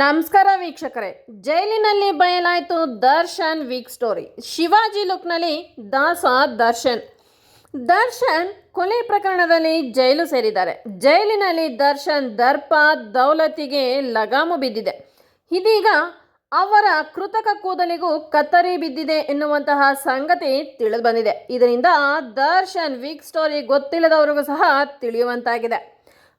ನಮಸ್ಕಾರ ವೀಕ್ಷಕರೇ. ಜೈಲಿನಲ್ಲಿ ಬಯಲಾಯಿತು ದರ್ಶನ್ ವೀಕ್ ಸ್ಟೋರಿ. ಶಿವಾಜಿ ಲುಕ್ನಲ್ಲಿ ದಾಸ ದರ್ಶನ್. ದರ್ಶನ್ ಕೊಲೆ ಪ್ರಕರಣದಲ್ಲಿ ಜೈಲು ಸೇರಿದ್ದಾರೆ. ಜೈಲಿನಲ್ಲಿ ದರ್ಶನ್ ದರ್ಪ ದೌಲತಿಗೆ ಲಗಾಮು ಬಿದ್ದಿದೆ. ಇದೀಗ ಅವರ ಕೃತಕ ಕೂದಲಿಗೂ ಕತ್ತರಿ ಬಿದ್ದಿದೆ ಎನ್ನುವಂತಹ ಸಂಗತಿ ತಿಳಿದು ಬಂದಿದೆ ಇದರಿಂದ ದರ್ಶನ್ ವೀಕ್ ಸ್ಟೋರಿ ಗೊತ್ತಿಲ್ಲದವರಿಗೂ ಸಹ ತಿಳಿಯುವಂತಾಗಿದೆ.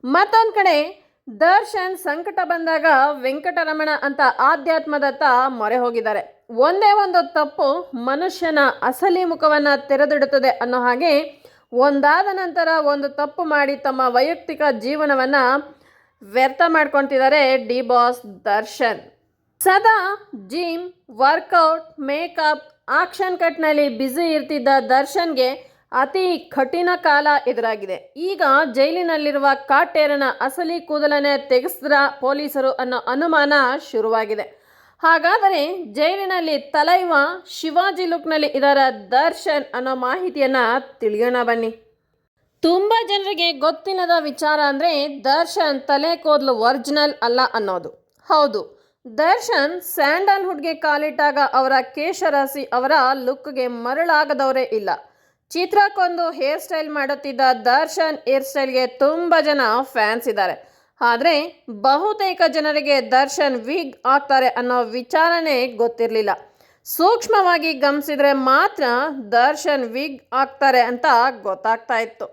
ಮತ್ತೊಂದು ಕಡೆ ದರ್ಶನ್ ಸಂಕಟ ಬಂದಾಗ ವೆಂಕಟರಮಣ ಅಂತ ಆಧ್ಯಾತ್ಮದತ್ತ ಮೊರೆ ಹೋಗಿದ್ದಾರೆ. ಒಂದೇ ಒಂದು ತಪ್ಪು ಮನುಷ್ಯನ ಅಸಲಿ ಮುಖವನ್ನ ತೆರೆದಿಡುತ್ತದೆ ಅನ್ನೋ ಹಾಗೆ ಒಂದಾದ ನಂತರ ಒಂದು ತಪ್ಪು ಮಾಡಿ ತಮ್ಮ ವೈಯಕ್ತಿಕ ಜೀವನವನ್ನ ವ್ಯರ್ಥ ಮಾಡ್ಕೊತಿದ್ದಾರೆ ಡಿ ಬಾಸ್ ದರ್ಶನ್. ಸದಾ ಜಿಮ್, ವರ್ಕೌಟ್, ಮೇಕಪ್, ಆಕ್ಷನ್ ಕಟ್ನಲ್ಲಿ ಬ್ಯುಸಿ ಇರ್ತಿದ್ದ ದರ್ಶನ್ಗೆ ಅತಿ ಕಠಿಣ ಕಾಲ ಎದುರಾಗಿದೆ. ಈಗ ಜೈಲಿನಲ್ಲಿರುವ ಕಾಟೇರನ ಅಸಲಿ ಕೂದಲನ್ನೇ ತೆಗೆಸಿದ್ರ ಪೊಲೀಸರು ಅನ್ನೋ ಅನುಮಾನ ಶುರುವಾಗಿದೆ. ಹಾಗಾದರೆ ಜೈಲಿನಲ್ಲಿ ತಲೈವ ಶಿವಾಜಿ ಲುಕ್ನಲ್ಲಿ ಇದರ ದರ್ಶನ್ ಅನ್ನೋ ಮಾಹಿತಿಯನ್ನು ತಿಳಿಯೋಣ ಬನ್ನಿ. ತುಂಬ ಜನರಿಗೆ ಗೊತ್ತಿಲ್ಲದ ವಿಚಾರ ಅಂದರೆ ದರ್ಶನ್ ತಲೆ ಕೂದಲು ಒರಿಜಿನಲ್ ಅಲ್ಲ ಅನ್ನೋದು. ಹೌದು, ದರ್ಶನ್ ಸ್ಯಾಂಡಲ್ವುಡ್ಗೆ ಕಾಲಿಟ್ಟಾಗ ಅವರ ಕೇಶರಾಸಿ ಅವರ ಲುಕ್ಗೆ ಮರಳಾಗದವರೇ ಇಲ್ಲ. ಚಿತ್ರಕ್ಕೊಂದು ಹೇರ್ ಸ್ಟೈಲ್ ಮಾಡುತ್ತಿದ್ದ ದರ್ಶನ್ ಹೇರ್ ಸ್ಟೈಲ್ಗೆ ತುಂಬ ಜನ ಫ್ಯಾನ್ಸ್ ಇದ್ದಾರೆ. ಆದರೆ ಬಹುತೇಕ ಜನರಿಗೆ ದರ್ಶನ್ ವಿಗ್ ಆಗ್ತಾರೆ ಅನ್ನೋ ವಿಚಾರನೇ ಗೊತ್ತಿರಲಿಲ್ಲ. ಸೂಕ್ಷ್ಮವಾಗಿ ಗಮನಿಸಿದ್ರೆ ಮಾತ್ರ ದರ್ಶನ್ ವಿಗ್ ಆಗ್ತಾರೆ ಅಂತ ಗೊತ್ತಾಗ್ತಾ ಇತ್ತು.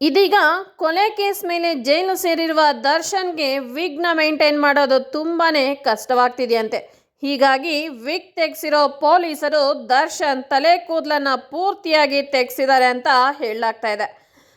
ಇದೀಗ ಕೊಲೆ ಕೇಸ್ ಮೇಲೆ ಜೈಲು ಸೇರಿರುವ ದರ್ಶನ್ಗೆ ವಿಗ್ನ ಮೇಂಟೈನ್ ಮಾಡೋದು ತುಂಬಾ ಕಷ್ಟವಾಗ್ತಿದೆಯಂತೆ. ಹೀಗಾಗಿ ವಿಕ್ ತೆಗೆಸಿರೋ ಪೊಲೀಸರು ದರ್ಶನ್ ತಲೆ ಕೂದಲನ್ನ ಪೂರ್ತಿಯಾಗಿ ತೆಗೆಸಿದ್ದಾರೆ ಅಂತ ಹೇಳಲಾಗ್ತಾ ಇದೆ.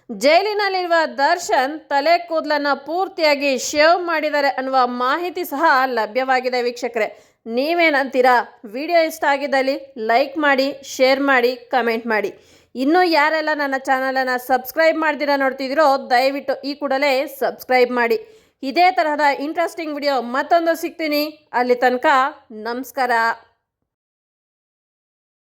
ಜೈಲಿನಲ್ಲಿರುವ ದರ್ಶನ್ ತಲೆ ಕೂದಲನ್ನ ಪೂರ್ತಿಯಾಗಿ ಶೇವ್ ಮಾಡಿದ್ದಾರೆ ಅನ್ನುವ ಮಾಹಿತಿ ಸಹ ಲಭ್ಯವಾಗಿದೆ ವೀಕ್ಷಕರೇ. ನೀವೇನಂತೀರಾ? ವಿಡಿಯೋ ಇಷ್ಟ ಆಗಿದ್ದಲ್ಲಿ ಲೈಕ್ ಮಾಡಿ, ಶೇರ್ ಮಾಡಿ, ಕಮೆಂಟ್ ಮಾಡಿ. ಇನ್ನೂ ಯಾರೆಲ್ಲ ನನ್ನ ಚಾನಲನ್ನು ಸಬ್ಸ್ಕ್ರೈಬ್ ಮಾಡ್ದಿರ ನೋಡ್ತಿದ್ದೀರೋ ದಯವಿಟ್ಟು ಈ ಕೂಡಲೇ ಸಬ್ಸ್ಕ್ರೈಬ್ ಮಾಡಿ. ಇದೇ ತರಹದ ಇಂಟ್ರೆಸ್ಟಿಂಗ್ ವಿಡಿಯೋ ಮತ್ತೊಂದು ಸಿಗ್ತೀನಿ. ಅಲ್ಲಿ ತನಕ ನಮಸ್ಕಾರ.